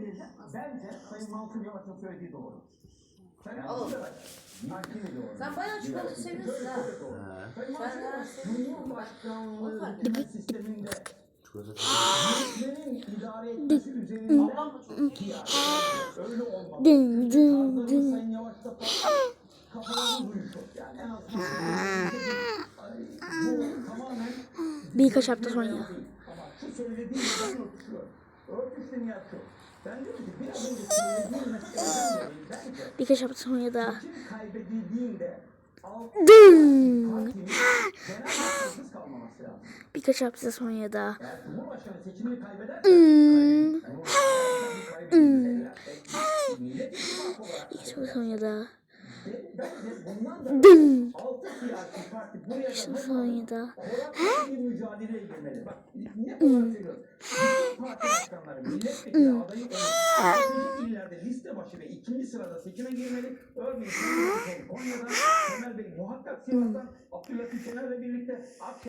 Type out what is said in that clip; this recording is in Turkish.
diyeceğim? Bence Sayın Mansur Yavaş'ın söylediği doğru. Sayın Oğlum. Mansur Yavaş. Hakimi doğru. Sen bayağı çikolata seviyorsun ha. Şöyle doğru. Sayın Mansur Sen Yavaş, her şeyi- Cumhurbaşkanlığı Bak. hükümet sisteminde Çikolata yönetmenin idare etmesi üzerinden Ablam da çok iyi. Ya, öyle olmalı. Dın dın Tarzlarımız dın. Sayın Yavaş'ta falan kafalarımız uyuşuyor. Yani en azından Ay, bu tamamen Birkaç hafta sonra ya. Ama şu söylediğim ben örtüşüyor. Bence Birkaç hafta sonra da. Dın. Birkaç hafta sonra da. Olarak Birkaç hafta sonra da. Bundan da Dın. buraya Birkaç hafta da milletvekili adayı olan illerde liste başı ve ikinci sırada seçime girmeli. Örneğin Konya'dan Kemal Bey muhakkak Sivas'tan Abdülhatif Şener'le birlikte